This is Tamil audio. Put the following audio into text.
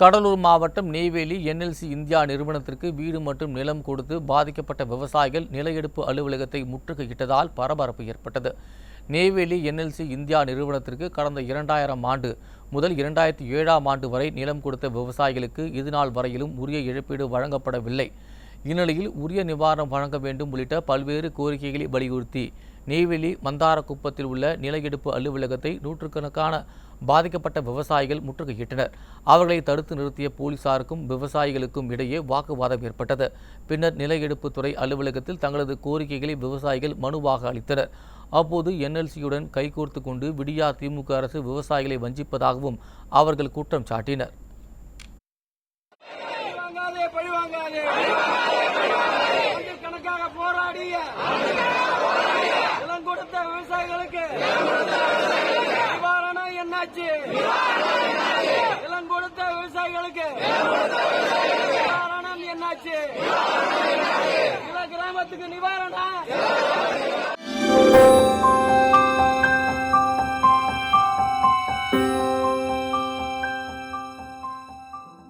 கடலூர் மாவட்டம் நெய்வேலி என்எல்சி இந்தியா நிறுவனத்திற்கு வீடு மற்றும் நிலம் கொடுத்து பாதிக்கப்பட்ட விவசாயிகள் நில எடுப்பு அலுவலகத்தை முற்றுகையிட்டதால் பரபரப்பு ஏற்பட்டது. நெய்வேலி என்எல்சி இந்தியா நிறுவனத்திற்கு கடந்த இரண்டாயிரம் ஆண்டு முதல் இரண்டாயிரத்தி ஏழாம் ஆண்டு வரை நிலம் கொடுத்த விவசாயிகளுக்கு இதுநாள் வரையிலும் உரிய இழப்பீடு வழங்கப்படவில்லை. இந்நிலையில் உரிய நிவாரணம் வழங்க வேண்டும் உள்ளிட்ட பல்வேறு கோரிக்கைகளை வலியுறுத்தி நெய்வேலி மந்தாரக்குப்பத்தில் உள்ள நில எடுப்பு அலுவலகத்தை நூற்றுக்கணக்கான பாதிக்கப்பட்ட விவசாயிகள் முற்றுகையிட்டனர். அவர்களை தடுத்து நிறுத்திய போலீசாருக்கும் விவசாயிகளுக்கும் இடையே வாக்குவாதம் ஏற்பட்டது. பின்னர் நில துறை அலுவலகத்தில் தங்களது கோரிக்கைகளை விவசாயிகள் மனுவாக அளித்தனர். அப்போது என்எல்சியுடன் கைகோர்த்து கொண்டு விடியா திமுக அரசு விவசாயிகளை வஞ்சிப்பதாகவும் அவர்கள் குற்றம் சாட்டினர். வாங்காதே கணக்காக போராடிய. இளம் கொடுத்த விவசாயிகளுக்கு. நிவாரணம் என்னாச்சு? இளம் கொடுத்த விவசாயிகளுக்கு. நிவாரணம் என்னாச்சு? சில கிராமத்துக்கு நிவாரணம்?